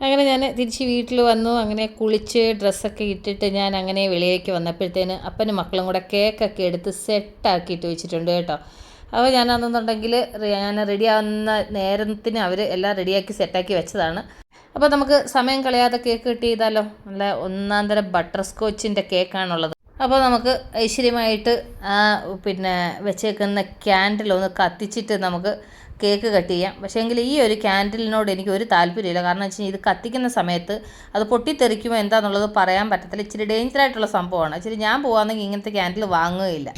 അങ്ങനെ ഞാൻ തിരിച്ച് വീട്ടിൽ വന്നു. അങ്ങനെ കുളിച്ച് ഡ്രസ്സൊക്കെ ഇട്ടിട്ട് ഞാൻ അങ്ങനെ വെളിയിലേക്ക് വന്നപ്പോഴത്തേന് അപ്പനും മക്കളും കൂടെ കേക്കൊക്കെ എടുത്ത് സെറ്റാക്കിയിട്ട് വെച്ചിട്ടുണ്ട് കേട്ടോ. അപ്പോൾ ഞാനാണെന്നുണ്ടെങ്കിൽ ഞാൻ റെഡി ആവുന്ന നേരത്തിന് അവർ എല്ലാം റെഡിയാക്കി സെറ്റാക്കി വെച്ചതാണ്. അപ്പോൾ നമുക്ക് സമയം കളയാതെ കേക്ക് കിട്ടി ചെയ്താലോ? നല്ല ഒന്നാം തരം ബട്ടർ സ്കോച്ചിന്റെ കേക്കാണുള്ളത്. അപ്പോൾ നമുക്ക് ഐശ്വര്യമായിട്ട് പിന്നെ വെച്ചേക്കുന്ന ക്യാൻഡിൽ ഒന്ന് കത്തിച്ചിട്ട് നമുക്ക് കേക്ക് കട്ട് ചെയ്യാം. പക്ഷേ എങ്കിൽ ഈ ഒരു ക്യാൻഡിലിനോട് എനിക്ക് ഒരു താല്പര്യമില്ല. കാരണം വെച്ച് കഴിഞ്ഞാൽ ഇത് കത്തിക്കുന്ന സമയത്ത് അത് പൊട്ടിത്തെറിക്കുമോ എന്താണെന്നുള്ളത് പറയാൻ പറ്റത്തില്ല. ഇച്ചിരി ഡേഞ്ചർ ആയിട്ടുള്ള സംഭവമാണ്. ഇച്ചിരി ഞാൻ പോകാമെന്നെങ്കിൽ ഇങ്ങനത്തെ ക്യാൻഡിൽ വാങ്ങുകയില്ല.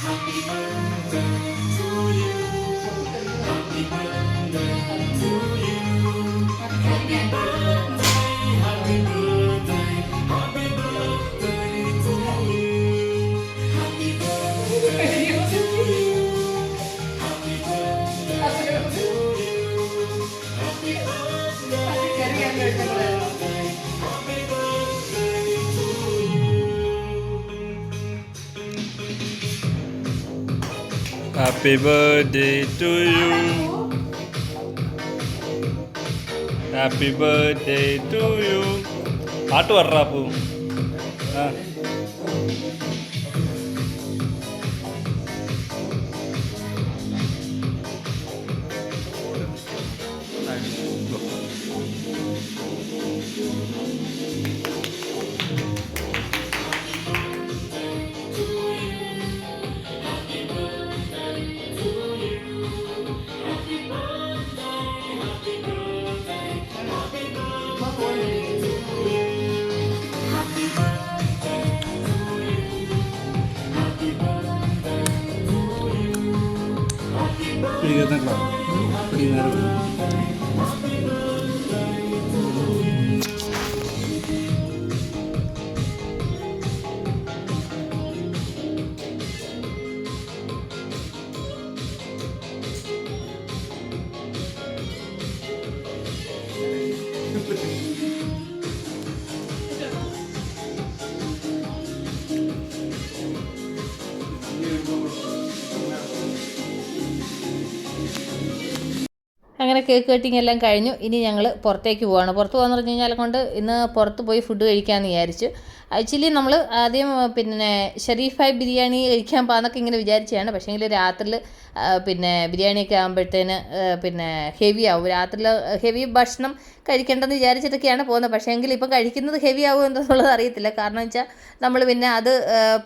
Happy birthday to you. Happy birthday. Happy birthday to you. Happy birthday to you. ఆటు వర్రాపు ah. പാട്ട് പറ അപ്പു ആ അങ്ങനെ കേക്ക് കട്ടിങ് എല്ലാം കഴിഞ്ഞു. ഇനി ഞങ്ങൾ പുറത്തേക്ക് പോവാണ്. പുറത്ത് പോകാന്ന് പറഞ്ഞു കഴിഞ്ഞാൽ കൊണ്ട് ഇന്ന് പുറത്ത് പോയി ഫുഡ് കഴിക്കാമെന്ന് വിചാരിച്ചു. ആക്ച്വലി നമ്മൾ ആദ്യം പിന്നെ ഷെരീഫായി ബിരിയാണി കഴിക്കാൻ പോകാന്നൊക്കെ ഇങ്ങനെ വിചാരിച്ചതാണ്. പക്ഷേങ്കിൽ രാത്രിയിൽ പിന്നെ ബിരിയാണിയൊക്കെ ആകുമ്പോഴത്തേന് പിന്നെ ഹെവി ആവും. രാത്രിയിൽ ഹെവി ഭക്ഷണം കഴിക്കേണ്ടെന്ന് വിചാരിച്ചിട്ടൊക്കെയാണ് പോകുന്നത്. പക്ഷേ എങ്കിൽ ഇപ്പം കഴിക്കുന്നത് ഹെവി ആവും എന്നുള്ളത് അറിയത്തില്ല. കാരണം വെച്ചാൽ നമ്മൾ പിന്നെ അത്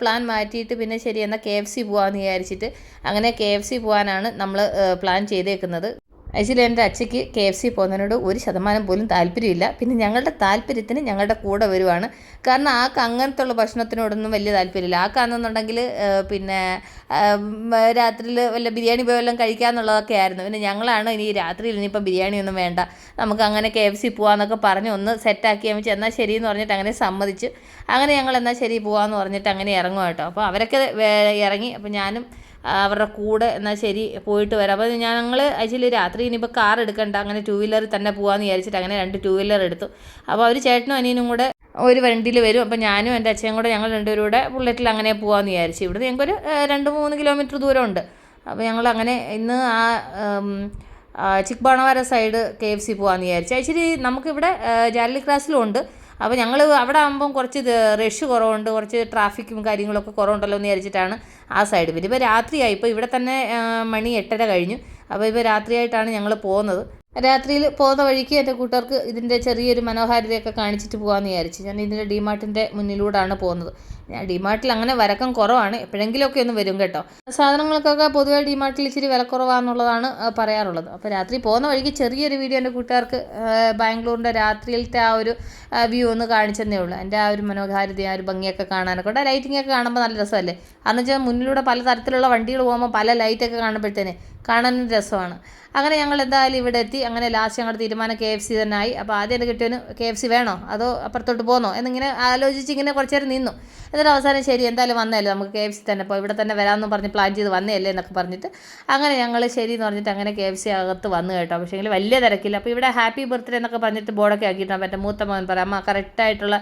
പ്ലാൻ മാറ്റിയിട്ട് പിന്നെ ശരി എന്നാൽ കെ എഫ് സി പോകാമെന്ന് വിചാരിച്ചിട്ട് അങ്ങനെ കെ എഫ് സി പോകാനാണ് നമ്മൾ പ്ലാൻ ചെയ്തേക്കുന്നത്. ആക്ച്വലി എന്റെ അച്ഛയ്ക്ക് കെ എഫ് സി പോകുന്നതിനോട് ഒരു ശതമാനം പോലും താല്പര്യമില്ല. പിന്നെ ഞങ്ങളുടെ താല്പര്യത്തിന് ഞങ്ങളുടെ കൂടെ വരുവാണ്. കാരണം ആൾക്ക് അങ്ങനത്തെ ഉള്ള ഭക്ഷണത്തിനോടൊന്നും വലിയ താല്പര്യമില്ല. ആൾക്കാണെന്നുണ്ടെങ്കിൽ പിന്നെ രാത്രിയിൽ വല്ല ബിരിയാണി പോയി വല്ലതും കഴിക്കാമെന്നുള്ളതൊക്കെ ആയിരുന്നു. പിന്നെ ഞങ്ങളാണ് ഇനി രാത്രിയിൽ ഇനിയിപ്പോൾ ബിരിയാണി ഒന്നും വേണ്ട. നമുക്ക് അങ്ങനെ കെ എഫ് സി പോകാമെന്നൊക്കെ പറഞ്ഞ് ഒന്ന് സെറ്റാക്കി വെച്ച് എന്നാൽ ശരി എന്ന് പറഞ്ഞിട്ട് അങ്ങനെ സമ്മതിച്ചു. അങ്ങനെ ഞങ്ങൾ എന്നാൽ ശരി പോകാമെന്ന് പറഞ്ഞിട്ട് അങ്ങനെ ഇറങ്ങും കേട്ടോ. അപ്പോൾ അവരൊക്കെ ഇറങ്ങി. അപ്പോൾ ഞാനും അവരുടെ കൂടെ എന്നാൽ ശരി പോയിട്ട് വരാം. അപ്പോൾ ഞങ്ങൾ ആക്ച്വലി രാത്രി ഇനിയിപ്പോൾ കാർ എടുക്കണ്ട. അങ്ങനെ ടൂ വീലറിൽ തന്നെ പോകാമെന്ന് വിചാരിച്ചിട്ട് അങ്ങനെ രണ്ട് ടൂ വീലർ എടുത്തു. അപ്പോൾ അവർ ചേട്ടനും അനിയനും കൂടെ ഒരു വണ്ടിയിൽ വരും. അപ്പോൾ ഞാനും എന്റെ അച്ഛനും കൂടെ ഞങ്ങൾ രണ്ടുപേരും കൂടെ ബുള്ളറ്റിൽ അങ്ങനെ പോകാമെന്ന് വിചാരിച്ചു. ഇവിടുന്ന് ഞങ്ങൾക്കൊരു രണ്ട് മൂന്ന് കിലോമീറ്റർ ദൂരമുണ്ട്. അപ്പോൾ ഞങ്ങൾ അങ്ങനെ ഇന്ന് ആ Chikkabanavara side K F C പോകാമെന്ന് വിചാരിച്ചു. ആക്ച്വലി നമുക്കിവിടെ ജാലി ക്ലാസ്സിലും ഉണ്ട്. അപ്പോൾ ഞങ്ങൾ അവിടെ ആകുമ്പം കുറച്ച് റഷ് കുറവുണ്ട്. കുറച്ച് ട്രാഫിക്കും കാര്യങ്ങളൊക്കെ കുറവുണ്ടല്ലോ എന്ന് വിചാരിച്ചിട്ടാണ് ആ സൈഡ് പിന്നെ ഇപ്പോൾ രാത്രിയായി. ഇപ്പോൾ ഇവിടെ തന്നെ മണി എട്ടര കഴിഞ്ഞു. അപ്പോൾ ഇപ്പോൾ രാത്രിയായിട്ടാണ് ഞങ്ങൾ പോകുന്നത്. രാത്രിയിൽ പോകുന്ന വഴിക്ക് എന്റെ കൂട്ടുകാർക്ക് ഇതിന്റെ ചെറിയൊരു മനോഹാരിതയൊക്കെ കാണിച്ചിട്ട് പോകാമെന്ന് വിചാരിച്ചു ഞാൻ ഇതിന്റെ ഡിമാർട്ടിന്റെ മുന്നിലൂടെയാണ് പോകുന്നത്. ഞാൻ ഡിമാർട്ടിൽ അങ്ങനെ വരക്കം കുറവാണ്. എപ്പോഴെങ്കിലുമൊക്കെ ഒന്ന് വരും കേട്ടോ. സാധനങ്ങൾക്കൊക്കെ പൊതുവെ ഡിമാർട്ടിൽ ഇച്ചിരി വിലക്കുറവാണെന്നുള്ളതാണ് പറയാറുള്ളത്. അപ്പോൾ രാത്രി പോകുന്ന വഴിക്ക് ചെറിയൊരു വീഡിയോ എന്റെ കൂട്ടുകാർക്ക് ബാംഗ്ലൂരിന്റെ രാത്രിയിലത്തെ ആ ഒരു വ്യൂ ഒന്ന് കാണിച്ചെന്നേ ഉള്ളൂ. എന്റെ ആ ഒരു മനോഹാരിത ആ ഒരു ഭംഗിയൊക്കെ കാണാനൊക്കെ ഉണ്ട്. ലൈറ്റിംഗ് ഒക്കെ കാണുമ്പോൾ നല്ല രസമല്ലേ? അന്ന് വെച്ചാൽ മുന്നിലൂടെ പല തരത്തിലുള്ള വണ്ടികൾ പോകുമ്പോൾ പല ലൈറ്റൊക്കെ കാണുമ്പോഴത്തേനെ കാണാനും രസമാണ്. അങ്ങനെ ഞങ്ങൾ എന്തായാലും ഇവിടെ എത്തി. അങ്ങനെ ലാസ്റ്റ് ഞങ്ങളുടെ തീരുമാനം കെ എഫ് സി തന്നെ ആയി. അപ്പോൾ ആദ്യം എന്റെ കിട്ടിയവന് കെ എഫ് സി വേണോ? അതോ അപ്പുറത്തോട്ട് പോന്നോ? എന്നിങ്ങനെ ആലോചിച്ച് ഇങ്ങനെ കുറച്ച് നേരം നിന്നു. എന്നിട്ട് അവസാനം ശരി എന്തായാലും വന്നതല്ലേ നമുക്ക് കെ എഫ് സി തന്നെ. അപ്പോൾ ഇവിടെ തന്നെ വരാമെന്ന് പറഞ്ഞ് പ്ലാൻ ചെയ്ത് വന്നതല്ലേ എന്നൊക്കെ പറഞ്ഞിട്ട് അങ്ങനെ ഞങ്ങൾ ശരി എന്ന് പറഞ്ഞിട്ട് അങ്ങനെ കെ എഫ് സി അകത്ത് വന്നു കേട്ടോ. പക്ഷേ എങ്കിൽ വലിയ തിരക്കില്ല. അപ്പോൾ ഇവിടെ ഹാപ്പി ബർത്ത്ഡേ എന്നൊക്കെ പറഞ്ഞിട്ട് ബോർഡൊക്കെ ആക്കിയിട്ടാണ് എന്റെ മൂത്ത മോൻ പറയാം അമ്മ കറക്റ്റായിട്ടുള്ള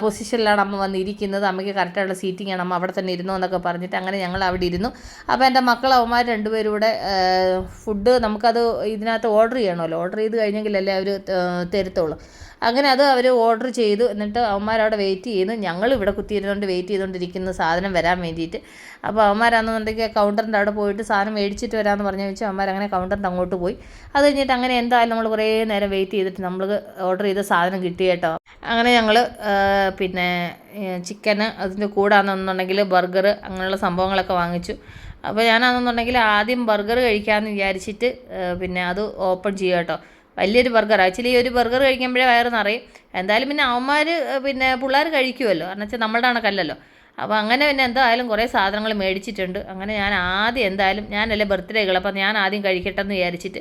പൊസിഷനിലാണ് അമ്മ വന്നിരിക്കുന്നത്. അമ്മയ്ക്ക് കറക്റ്റായിട്ടുള്ള സീറ്റിംഗ് ആണ്. അമ്മ അവിടെ തന്നെ ഇരുന്നു എന്നൊക്കെ പറഞ്ഞിട്ട് അങ്ങനെ ഞങ്ങൾ അവിടെ ഇരുന്നു. അപ്പോൾ എന്റെ മക്കൾ അവന്മാർ രണ്ടുപേരും കൂടെ ഫുഡ് നമ്മൾ നമുക്കത് ഇതിനകത്ത് ഓർഡർ ചെയ്യണമല്ലോ. ഓർഡർ ചെയ്ത് കഴിഞ്ഞെങ്കിലല്ലേ അവർ തരത്തുള്ളൂ. അങ്ങനെ അത് അവർ ഓർഡർ ചെയ്തു. എന്നിട്ട് അവന്മാരവിടെ വെയിറ്റ് ചെയ്ത് ഞങ്ങൾ ഇവിടെ കുത്തിയിരുന്നുകൊണ്ട് വെയിറ്റ് ചെയ്തുകൊണ്ടിരിക്കുന്ന സാധനം വരാൻ വേണ്ടിയിട്ട്. അപ്പോൾ അവന്മാരാണെന്നുണ്ടെങ്കിൽ കൗണ്ടറിന്റെ അവിടെ പോയിട്ട് സാധനം മേടിച്ചിട്ട് വരാമെന്ന് പറഞ്ഞു വെച്ചാൽ അവന്മാർ അങ്ങനെ കൗണ്ടറിന്റെ അങ്ങോട്ട് പോയി. അത് കഴിഞ്ഞിട്ട് അങ്ങനെ എന്തായാലും നമ്മൾ കുറേ നേരം വെയിറ്റ് ചെയ്തിട്ട് നമ്മൾ ഓർഡർ ചെയ്ത സാധനം കിട്ടി കേട്ടോ. അങ്ങനെ ഞങ്ങൾ പിന്നെ ചിക്കന് അതിന്റെ കൂടാണെന്നുണ്ടെങ്കിൽ ബർഗർ അങ്ങനെയുള്ള സംഭവങ്ങളൊക്കെ വാങ്ങിച്ചു. അപ്പോൾ ഞാനാണെന്നുണ്ടെങ്കിൽ ആദ്യം ബർഗർ കഴിക്കാമെന്ന് വിചാരിച്ചിട്ട് പിന്നെ അത് ഓപ്പൺ ചെയ്യുക കേട്ടോ. വലിയൊരു ബർഗർ. ആക്ച്വലി ഈ ഒരു ബർഗർ കഴിക്കുമ്പോഴേ വയറ് നിറയും. എന്തായാലും പിന്നെ അവന്മാർ പിന്നെ പിള്ളേർ കഴിക്കുമല്ലോ കാരണം വെച്ചാൽ നമ്മളുടെ കണക്കല്ലല്ലോ. അപ്പോൾ അങ്ങനെ പിന്നെ എന്തായാലും കുറേ സാധനങ്ങൾ മേടിച്ചിട്ടുണ്ട്. അങ്ങനെ ഞാൻ ആദ്യം എന്തായാലും ഞാനല്ലേ ബർത്ത്ഡേകൾ അപ്പോൾ ഞാൻ ആദ്യം കഴിക്കട്ടെ എന്ന് വിചാരിച്ചിട്ട്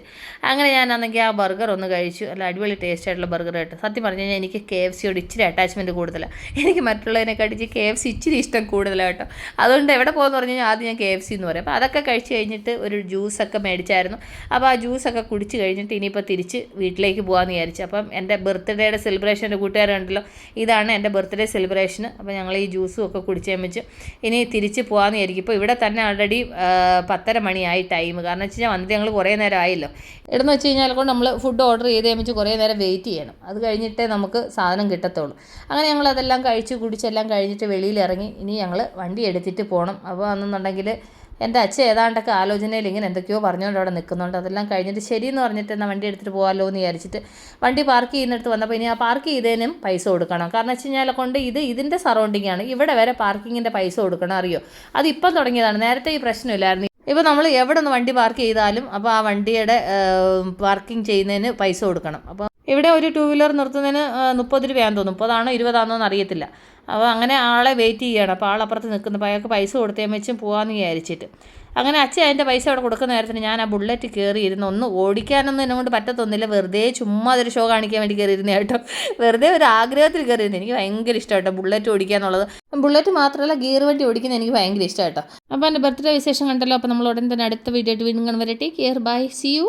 അങ്ങനെ ഞാൻ അന്നെങ്കിൽ ആ ബർഗർ ഒന്ന് കഴിച്ചു. അല്ല അടിപൊളി ടേസ്റ്റ് ആയിട്ടുള്ള ബർഗർ കേട്ടോ. സത്യം പറഞ്ഞു കഴിഞ്ഞാൽ എനിക്ക് കെ എഫ് സിയോട് ഇച്ചിരി അറ്റാച്ച്മെന്റ് കൂടുതലാണ് എനിക്ക് മറ്റുള്ളതിനെ കടിച്ച് കെ എഫ് സി ഇച്ചിരി ഇഷ്ടം കൂടുതലാണ് കേട്ടോ. അതുകൊണ്ട് എവിടെ പോകുമെന്ന് പറഞ്ഞു കഴിഞ്ഞാൽ ആദ്യം ഞാൻ കെ എഫ് സി എന്ന് പറയും. അപ്പോൾ അതൊക്കെ കഴിച്ച് കഴിഞ്ഞിട്ട് ഒരു ജ്യൂസൊക്കെ മേടിച്ചായിരുന്നു. അപ്പോൾ ആ ജ്യൂസൊക്കെ കുടിച്ച് കഴിഞ്ഞിട്ട് ഇനിയിപ്പോൾ തിരിച്ച് വീട്ടിലേക്ക് പോകാമെന്ന് വിചാരിച്ചു. അപ്പം എന്റെ ബർത്ത്ഡേയുടെ സെലിബ്രേഷന്റെ കൂട്ടുകാരുണ്ടല്ലോ. ഇതാണ് എന്റെ ബർത്ത്ഡേ സെലിബ്രേഷൻ അപ്പോൾ ഞങ്ങൾ ഈ ജ്യൂസും ഒക്കെ കുടിച്ച് വെച്ച് ഇനി തിരിച്ച് പോകാമെന്ന് വിചാരിക്കും. ഇപ്പോൾ ഇവിടെ തന്നെ ഓൾറെഡി പത്തര മണിയായി ടൈം കാരണം വെച്ച് കഴിഞ്ഞാൽ വന്നിട്ട് ഞങ്ങൾ കുറേ നേരം ആയല്ലോ. ഇവിടെന്ന് വെച്ച് കഴിഞ്ഞാൽ കൊണ്ട് നമ്മൾ ഫുഡ് ഓർഡർ ചെയ്ത് കഴിച്ച് കുറേ നേരം വെയിറ്റ് ചെയ്യണം. അത് കഴിഞ്ഞിട്ടേ നമുക്ക് സാധനം കിട്ടത്തുള്ളൂ. അങ്ങനെ ഞങ്ങൾ അതെല്ലാം കഴിച്ച് കുടിച്ചെല്ലാം കഴിഞ്ഞിട്ട് വെളിയിൽ ഇറങ്ങി ഇനി ഞങ്ങൾ വണ്ടി എടുത്തിട്ട് പോകണം അപ്പോൾ അന്നെന്നുണ്ടെങ്കിൽ എന്റെ അച്ഛൻ ഏതാണ്ടൊക്കെ ആലോചനയിൽ ഇങ്ങനെ എന്തൊക്കെയോ പറഞ്ഞുകൊണ്ട് അവിടെ നിൽക്കുന്നുണ്ട്. അതെല്ലാം കഴിഞ്ഞിട്ട് ശരിയെന്ന് പറഞ്ഞിട്ട് എന്നാൽ വണ്ടി എടുത്തിട്ട് പോകാമല്ലോ എന്ന് വിചാരിച്ചിട്ട് വണ്ടി പാർക്ക് ചെയ്യുന്നിടത്ത് വന്നപ്പോൾ ഇനി ആ പാർക്ക് ചെയ്തതിനും പൈസ കൊടുക്കണം. കാരണം വെച്ച് കഴിഞ്ഞാൽ കൊണ്ട് ഇത് ഇതിന്റെ സറൗണ്ടിങ് ആണ്. ഇവിടെ വരെ പാർക്കിങ്ങിന്റെ പൈസ കൊടുക്കണം അറിയോ? അത് ഇപ്പം തുടങ്ങിയതാണ്. നേരത്തെ ഈ പ്രശ്നമില്ലായിരുന്നു. ഇപ്പോൾ നമ്മൾ എവിടെ നിന്ന് വണ്ടി പാർക്ക് ചെയ്താലും അപ്പോൾ ആ വണ്ടിയുടെ പാർക്കിംഗ് ചെയ്യുന്നതിന് പൈസ കൊടുക്കണം. അപ്പോൾ ഇവിടെ ഒരു ടു വീലർ നിർത്തുന്നതിന് മുപ്പത് രൂപയാണെന്ന് തോന്നുന്നു. മുപ്പതാണോ ഇരുപതാണോ എന്ന് അറിയത്തില്ല അപ്പോൾ അങ്ങനെ ആളെ വെയിറ്റ് ചെയ്യണം. അപ്പോൾ ആളപ്പുറത്ത് നിൽക്കുന്നു അയാൾക്ക് പൈസ കൊടുത്തേ വെച്ചും പോകാമെന്ന് വിചാരിച്ചിട്ട്. അങ്ങനെ അച്ഛൻ അതിന്റെ പൈസ അവിടെ കൊടുക്കുന്ന നേരത്തിന് ഞാൻ ആ ബുള്ളറ്റ് കയറി ഇരുന്ന് ഒന്ന് ഓടിക്കാനൊന്നും എന്നെ കൊണ്ട് പറ്റത്തൊന്നുമില്ല. വെറുതെ ചുമ്മാ അതൊരു ഷോ കാണിക്കാൻ വേണ്ടി കയറിയിരുന്ന കേട്ടോ. വെറുതെ ഒരു ആഗ്രഹത്തിൽ കയറിയിരുന്നു എനിക്ക് ഭയങ്കര ഇഷ്ടം കേട്ടോ ബുള്ളറ്റ് ഓടിക്കുക എന്നുള്ളത്. ബുള്ളറ്റ് മാത്രമല്ല ഗിയർ വണ്ടി ഓടിക്കുന്നത് എനിക്ക് ഭയങ്കര ഇഷ്ടം കേട്ടോ. അപ്പോൾ എന്റെ ബർത്ത്ഡേ വിശേഷം കണ്ടല്ലോ. അപ്പോൾ നമ്മൾ ഉടൻ തന്നെ അടുത്ത വീഡിയോ ആയിട്ട് വീണ്ടും കാണും. വരട്ടെ. Take care bye see you